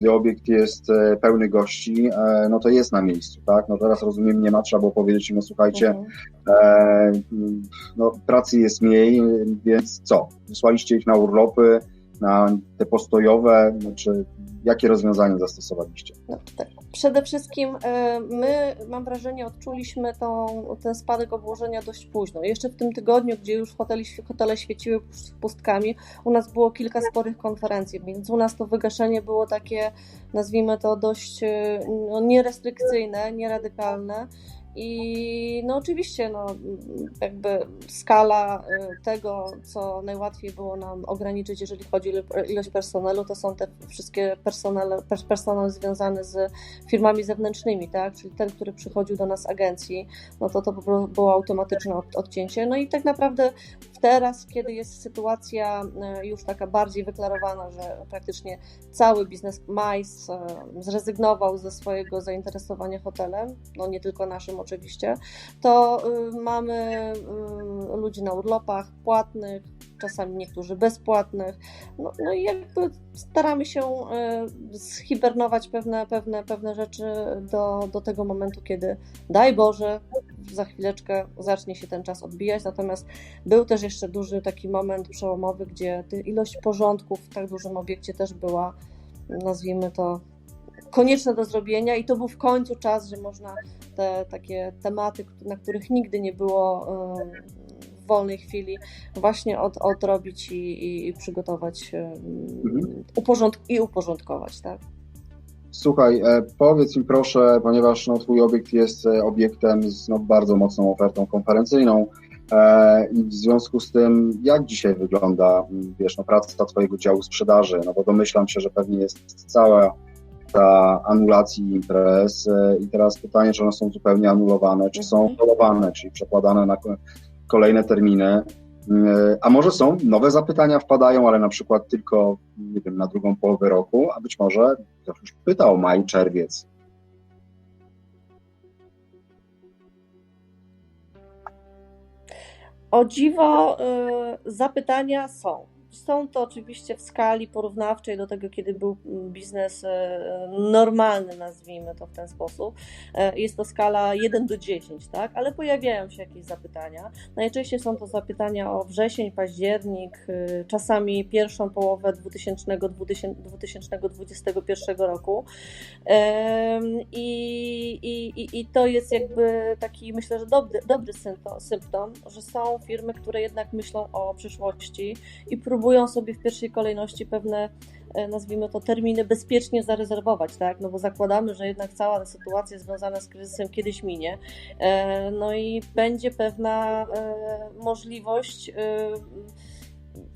gdy obiekt jest e, pełny gości, e, no to jest na miejscu, tak? No teraz rozumiem, nie ma, trzeba było powiedzieć im, no słuchajcie, mhm. e, no, pracy jest mniej, więc co? Wysłaliście ich na urlopy, na te postojowe, znaczy jakie rozwiązania zastosowaliście? No, tak. Przede wszystkim e, my, mam wrażenie, odczuliśmy tą, ten spadek obłożenia dość późno. Jeszcze w tym tygodniu, gdzie już hotele, hotele świeciły pustkami, u nas było kilka sporych konferencji, więc u nas to wygaszenie było takie, nazwijmy to, dość e, no, nierestrykcyjne, nieradykalne. I no oczywiście, no, jakby skala y, tego, co najłatwiej było nam ograniczyć, jeżeli chodzi o ilość personelu, to są te wszystkie personel, personel związane z firmami zewnętrznymi, tak? Czyli ten, który przychodził do nas z agencji, no to to było automatyczne odcięcie. No i tak naprawdę teraz, kiedy jest sytuacja y, już taka bardziej wyklarowana, że praktycznie cały biznes MICE y, zrezygnował ze swojego zainteresowania hotelem, no nie tylko naszym oczywiście, to y, mamy y, ludzi na urlopach płatnych, czasami niektórzy bezpłatnych. No, no i jakby staramy się y, zhibernować pewne, pewne, pewne rzeczy do, do tego momentu, kiedy daj Boże, za chwileczkę zacznie się ten czas odbijać. Natomiast był też jeszcze duży taki moment przełomowy, gdzie ilość porządków w tak dużym obiekcie też była, nazwijmy to, konieczne do zrobienia i to był w końcu czas, że można te takie tematy, na których nigdy nie było w wolnej chwili, właśnie od, odrobić i, i, przygotować mhm. uporząd i uporządkować, tak? Słuchaj, e, powiedz mi proszę, ponieważ no, Twój obiekt jest e, obiektem z no, bardzo mocną ofertą konferencyjną e, i w związku z tym, jak dzisiaj wygląda wiesz, no, praca Twojego działu sprzedaży? No bo domyślam się, że pewnie jest cała ta anulacji imprez e, i teraz pytanie, czy one są zupełnie anulowane, czy są mhm. czyli przekładane na kolejne terminy, e, a może są nowe zapytania wpadają, ale na przykład tylko, nie wiem, na drugą połowę roku, a być może ktoś już pytał maj, czerwiec. O dziwo, y, zapytania są. Są to oczywiście w skali porównawczej do tego, kiedy był biznes e, normalny, nazwijmy to w ten sposób. E, jest to skala 1 do 10, tak? Ale pojawiają się jakieś zapytania. Najczęściej są to zapytania o wrzesień, październik, e, czasami pierwszą połowę 2000, 2021 roku. I, i, I to jest jakby taki, myślę, że dobry, dobry symptom, że są firmy, które jednak myślą o przyszłości i próbują próbują sobie w pierwszej kolejności pewne, e, nazwijmy to, terminy bezpiecznie zarezerwować, tak? No bo zakładamy, że jednak cała sytuacja związana z kryzysem kiedyś minie. E, no i będzie pewna e, możliwość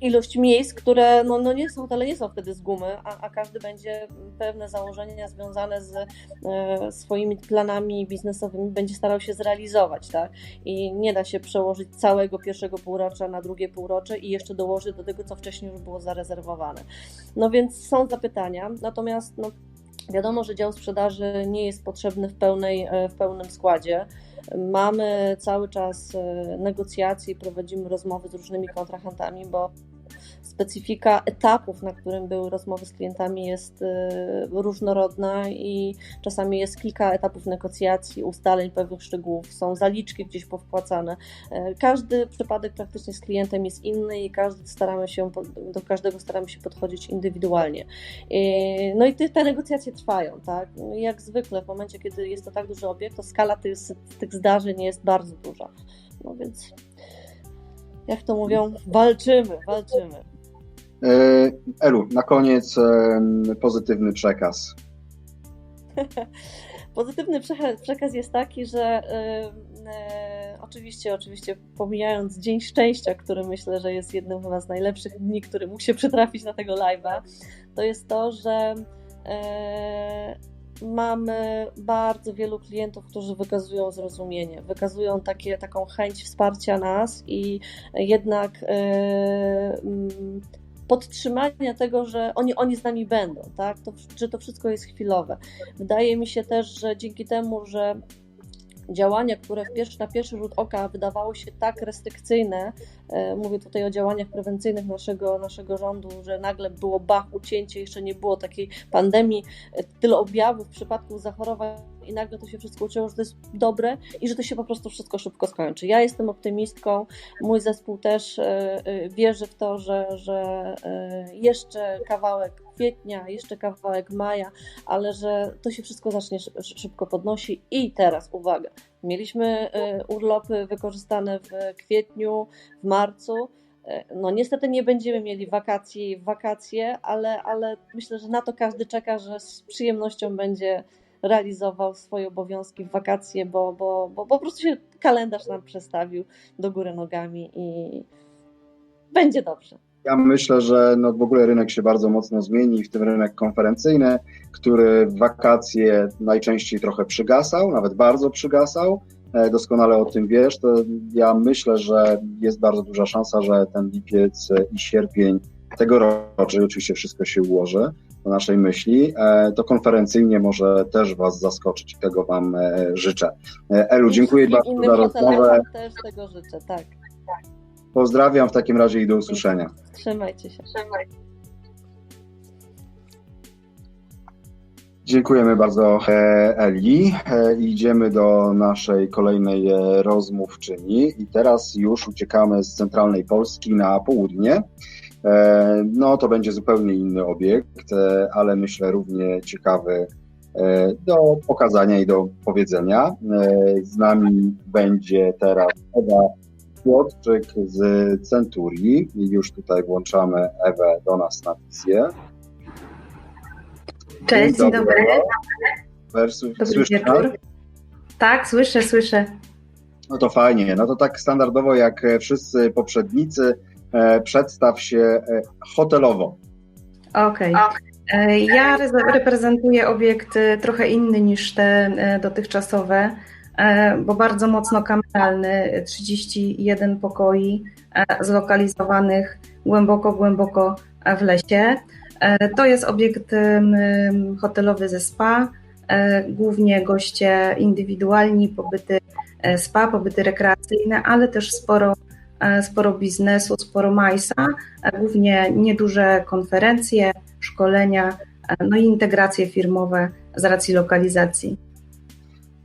ilość miejsc, które no, no nie są, ale nie są wtedy z gumy, a, a każdy będzie pewne założenia związane z e, swoimi planami biznesowymi będzie starał się zrealizować, tak? I nie da się przełożyć całego pierwszego półrocza na drugie półrocze i jeszcze dołożyć do tego, co wcześniej już było zarezerwowane. No więc są zapytania, natomiast no, wiadomo, że dział sprzedaży nie jest potrzebny w, pełnej, e, w pełnym składzie. Mamy cały czas e, negocjacje prowadzimy rozmowy z różnymi kontrahentami, bo specyfika etapów, na którym były rozmowy z klientami jest y, różnorodna i czasami jest kilka etapów negocjacji, ustaleń pewnych szczegółów, są zaliczki gdzieś powpłacane. E, każdy przypadek praktycznie z klientem jest inny i każdy staramy się, do każdego staramy się podchodzić indywidualnie. E, no i te, negocjacje trwają, tak? Jak zwykle w momencie, kiedy jest to tak duży obiekt, to skala tych, tych zdarzeń jest bardzo duża. No więc jak to mówią, walczymy, walczymy. E, Elu, na koniec pozytywny przekaz. Pozytywny przekaz jest taki, że e, oczywiście, oczywiście pomijając Dzień Szczęścia, który myślę, że jest jednym chyba z najlepszych dni, który mógł się przytrafić na tego live'a, to jest to, że e, mamy bardzo wielu klientów, którzy wykazują zrozumienie, wykazują takie, taką chęć wsparcia nas i jednak podtrzymania tego, że oni, oni z nami będą, tak? To, że to wszystko jest chwilowe. Wydaje mi się też, że dzięki temu, że działania, które pierwszy, na pierwszy rzut oka wydawały się tak restrykcyjne, e, mówię tutaj o działaniach prewencyjnych naszego, naszego rządu, że nagle było bach, ucięcie, jeszcze nie było takiej pandemii, e, tyle objawów, przypadków zachorowań i nagle to się wszystko uczyło, że to jest dobre i że to się po prostu wszystko szybko skończy. Ja jestem optymistką, mój zespół też e, wierzy w to, że, że jeszcze kawałek kwietnia, jeszcze kawałek maja, ale że to się wszystko zacznie szybko podnosi i teraz uwaga, mieliśmy e, urlopy wykorzystane w kwietniu, w marcu. E, no niestety nie będziemy mieli wakacji w wakacje, ale, ale myślę, że na to każdy czeka, że z przyjemnością będzie realizował swoje obowiązki w wakacje, bo, bo, bo po prostu się kalendarz nam przestawił do góry nogami i będzie dobrze. Ja myślę, że no w ogóle rynek się bardzo mocno zmieni, w tym rynek konferencyjny, który w wakacje najczęściej trochę przygasał, nawet bardzo przygasał. E, doskonale o tym wiesz, to ja myślę, że jest bardzo duża szansa, że ten lipiec i sierpień tegoroczny, oczywiście wszystko się ułoży naszej myśli, e, to konferencyjnie może też Was zaskoczyć. Tego Wam e, życzę. Elu, dziękuję bardzo za rozmowę. też tego życzę, tak. Pozdrawiam w takim razie i do usłyszenia. Trzymajcie się. Dziękujemy bardzo e, Eli. E, idziemy do naszej kolejnej e, rozmówczyni i teraz już uciekamy z centralnej Polski na południe. No to będzie zupełnie inny obiekt, ale myślę równie ciekawy do pokazania i do powiedzenia. Z nami będzie teraz Ewa Piotrczyk z Centurii. Już tutaj włączamy Ewę do nas na wizję. Cześć, dzień dobry. Wersu, Dobry wieczór. Tak, słyszę, słyszę. No to fajnie. No to tak standardowo jak wszyscy poprzednicy, e, przedstaw się e, hotelowo. Okej. Okay. E, ja reprezentuję obiekt trochę inny niż te dotychczasowe. E, bo bardzo mocno kameralny, 31 pokoi e, zlokalizowanych głęboko, głęboko w lesie. E, to jest obiekt hotelowy ze spa, głównie goście indywidualni, pobyty spa, pobyty rekreacyjne, ale też sporo, sporo biznesu, sporo majsa, głównie nieduże konferencje, szkolenia, no i integracje firmowe z racji lokalizacji.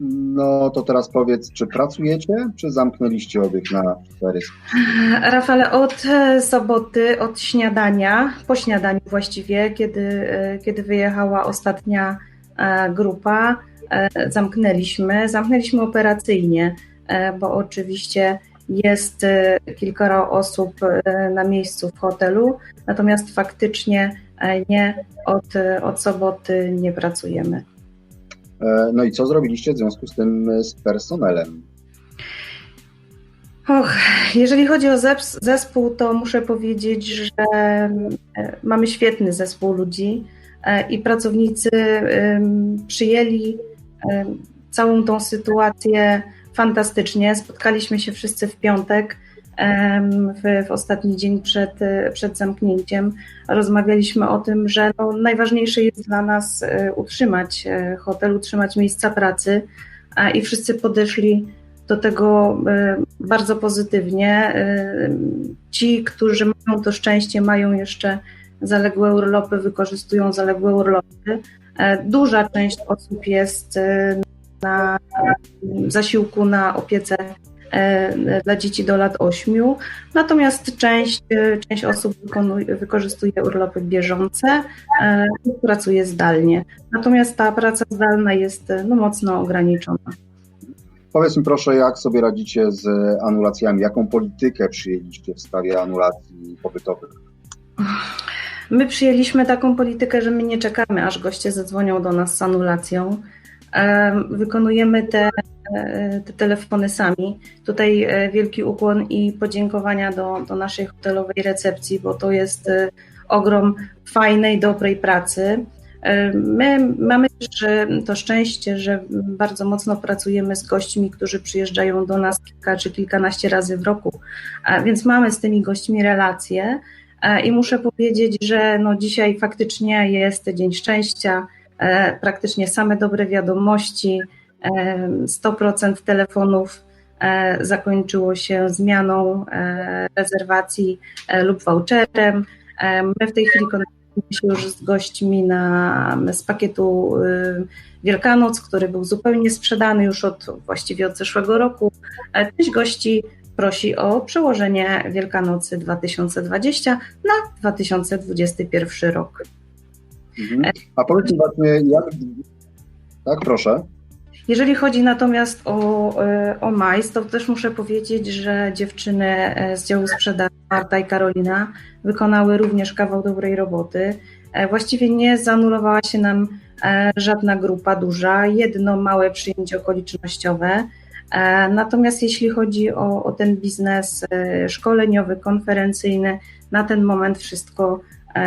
No to teraz powiedz, czy pracujecie, czy zamknęliście obiekt na cztery? Rafale, od e, soboty, od śniadania, po śniadaniu właściwie, kiedy, e, kiedy wyjechała ostatnia e, grupa, zamknęliśmy. Zamknęliśmy operacyjnie, bo oczywiście jest kilkoro osób na miejscu w hotelu, natomiast faktycznie nie od, od soboty nie pracujemy. E, no i co zrobiliście w związku z tym e, z personelem? Och, jeżeli chodzi o zespół, to muszę powiedzieć, że e, mamy świetny zespół ludzi i pracownicy przyjęli całą tą sytuację fantastycznie. Spotkaliśmy się wszyscy w piątek w, w ostatni dzień przed, przed zamknięciem. Rozmawialiśmy o tym, że no, najważniejsze jest dla nas e, utrzymać e, hotel, utrzymać miejsca pracy i wszyscy podeszli do tego e, bardzo pozytywnie. Ci, którzy mają to szczęście, mają jeszcze zaległe urlopy, wykorzystują zaległe urlopy. Duża część osób jest na zasiłku na opiece E, dla dzieci do lat 8, natomiast część, e, część osób wykonuje, wykorzystuje urlopy bieżące e, i pracuje zdalnie. Natomiast ta praca zdalna jest no, mocno ograniczona. Powiedz mi proszę, jak sobie radzicie z anulacjami? Jaką politykę przyjęliście w sprawie anulacji pobytowych? My przyjęliśmy taką politykę, że my nie czekamy, aż goście zadzwonią do nas z anulacją. Wykonujemy te, e, te telefony sami. Tutaj e, wielki ukłon i podziękowania do, do naszej hotelowej recepcji, bo to jest e, ogrom fajnej, dobrej pracy. My mamy też to szczęście, że bardzo mocno pracujemy z gośćmi, którzy przyjeżdżają do nas kilka czy kilkanaście razy w roku, więc mamy z tymi gośćmi relacje. I muszę powiedzieć, że no dzisiaj faktycznie jest Dzień Szczęścia, praktycznie same dobre wiadomości, 100% telefonów zakończyło się zmianą rezerwacji lub voucherem. My w tej chwili kontaktujemy się już z gośćmi na, z pakietu Wielkanoc, który był zupełnie sprzedany już od właściwie od zeszłego roku. Część gości prosi o przełożenie Wielkanocy 2020 na 2021 rok. Mhm. A powiedz mi właśnie, jak... Tak, proszę. Jeżeli chodzi natomiast o, e, o majs, to też muszę powiedzieć, że dziewczyny e, z działu sprzedaży, Marta i Karolina, wykonały również kawał dobrej roboty. E, właściwie nie zanulowała się nam żadna grupa duża, jedno małe przyjęcie okolicznościowe. Natomiast jeśli chodzi o, o ten biznes szkoleniowy, konferencyjny, na ten moment wszystko,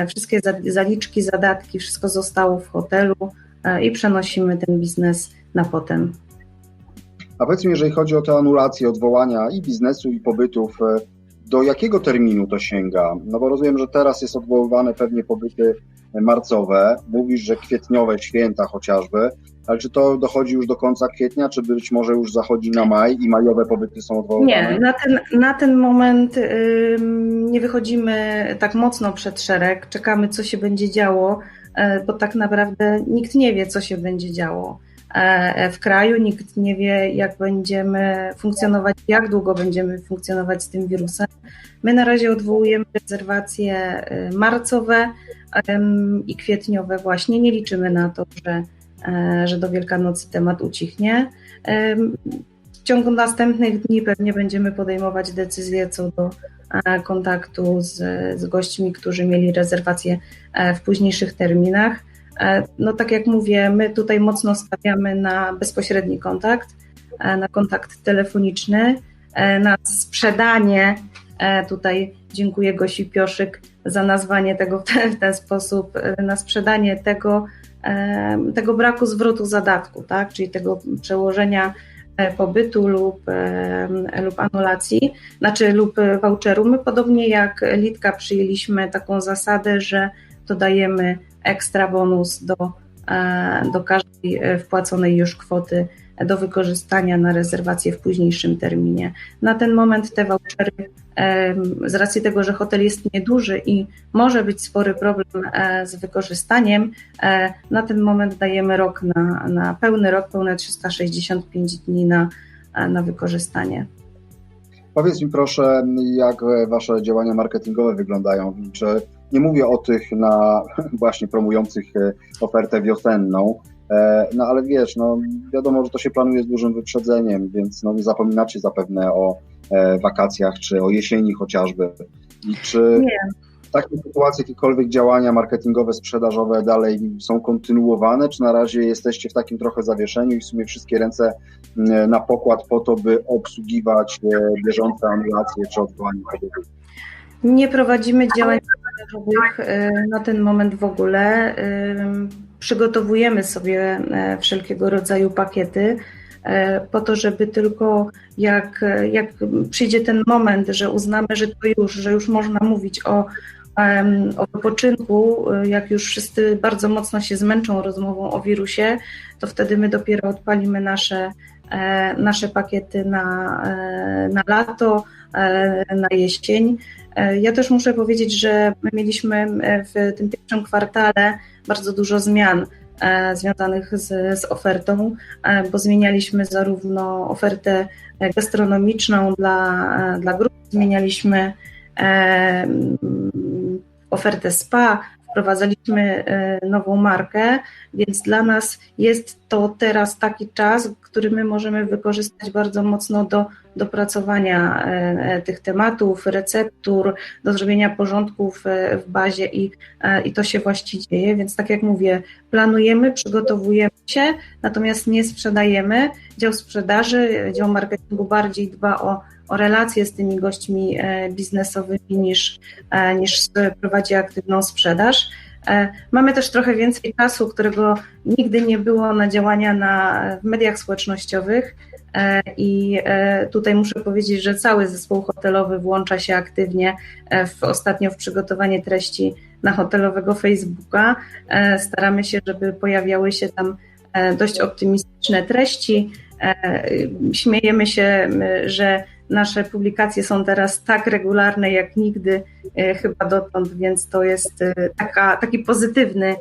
wszystkie zaliczki, zadatki, wszystko zostało w hotelu i przenosimy ten biznes na potem. A powiedzmy, jeżeli chodzi o te anulacje, odwołania i biznesu, i pobytów, e, do jakiego terminu to sięga? No bo rozumiem, że teraz jest odwoływane pewnie pobyty marcowe, mówisz, że kwietniowe święta chociażby, ale czy to dochodzi już do końca kwietnia, czy być może już zachodzi na maj i majowe pobyty są odwoływane? Nie, na ten, na ten moment nie wychodzimy tak mocno przed szereg, czekamy co się będzie działo, e, bo tak naprawdę nikt nie wie, co się będzie działo. E, w kraju. Nikt nie wie, jak będziemy funkcjonować, jak długo będziemy funkcjonować z tym wirusem. My na razie odwołujemy rezerwacje e, marcowe i kwietniowe właśnie. Nie liczymy na to, że, e, że do Wielkanocy temat ucichnie. W ciągu następnych dni pewnie będziemy podejmować decyzje co do kontaktu z, z gośćmi, którzy mieli rezerwacje w późniejszych terminach. E, no tak jak mówię, my tutaj mocno stawiamy na bezpośredni kontakt, e, na kontakt telefoniczny, e, na sprzedanie. Tutaj dziękuję Gosi Pioszyk za nazwanie tego w ten, w ten sposób, na sprzedanie tego, tego braku zwrotu zadatku, tak? czyli tego przełożenia pobytu lub, lub anulacji, znaczy lub voucheru. My podobnie jak Litka przyjęliśmy taką zasadę, że dodajemy ekstra bonus do, e, do każdej e, wpłaconej już kwoty do wykorzystania na rezerwację w późniejszym terminie. Na ten moment te vouchery, e, z racji tego, że hotel jest nieduży i może być spory problem z wykorzystaniem, na ten moment dajemy rok na, na pełny rok, pełne 365 dni na, na wykorzystanie. Powiedz mi proszę, jak Wasze działania marketingowe wyglądają? Czy nie mówię o tych na właśnie promujących e, ofertę wiosenną, e, no ale wiesz, no wiadomo, że to się planuje z dużym wyprzedzeniem, więc no nie zapominacie zapewne o e, wakacjach czy o jesieni chociażby. I czy nie. w takiej sytuacji jakiekolwiek działania marketingowe, sprzedażowe dalej są kontynuowane, czy na razie jesteście w takim trochę zawieszeniu i w sumie wszystkie ręce na pokład po to, by obsługiwać bieżące anulacje czy odwołanie Nie prowadzimy działań sprzedażowych na ten moment w ogóle. Przygotowujemy sobie e, wszelkiego rodzaju pakiety e, po to, żeby tylko jak, jak przyjdzie ten moment, że uznamy, że to już, że już można mówić o, o wypoczynku, y, jak już wszyscy bardzo mocno się zmęczą rozmową o wirusie, to wtedy my dopiero odpalimy nasze, e, nasze pakiety na, na lato, na jesień. E, ja też muszę powiedzieć, że my mieliśmy e, w tym pierwszym kwartale bardzo dużo zmian e, związanych z, z ofertą, bo zmienialiśmy zarówno ofertę gastronomiczną dla, dla grup, zmienialiśmy ofertę spa, wprowadzaliśmy nową markę, więc dla nas jest to teraz taki czas, który my możemy wykorzystać bardzo mocno do dopracowania e, e, tych tematów, receptur, do zrobienia porządków e, w bazie i, i to się właściwie dzieje. Więc tak jak mówię, planujemy, przygotowujemy się, natomiast nie sprzedajemy. Dział sprzedaży, dział marketingu bardziej dba o, o relacje z tymi gośćmi biznesowymi niż, niż prowadzi aktywną sprzedaż. Mamy też trochę więcej czasu, którego nigdy nie było na działania na, w mediach społecznościowych. E, I e, tutaj muszę powiedzieć, że cały zespół hotelowy włącza się aktywnie e, w, ostatnio w przygotowanie treści na hotelowego Facebooka. Staramy się, żeby pojawiały się tam dość optymistyczne treści. Śmiejemy się, że nasze publikacje są teraz tak regularne jak nigdy chyba dotąd, więc to jest taka, taki pozytywny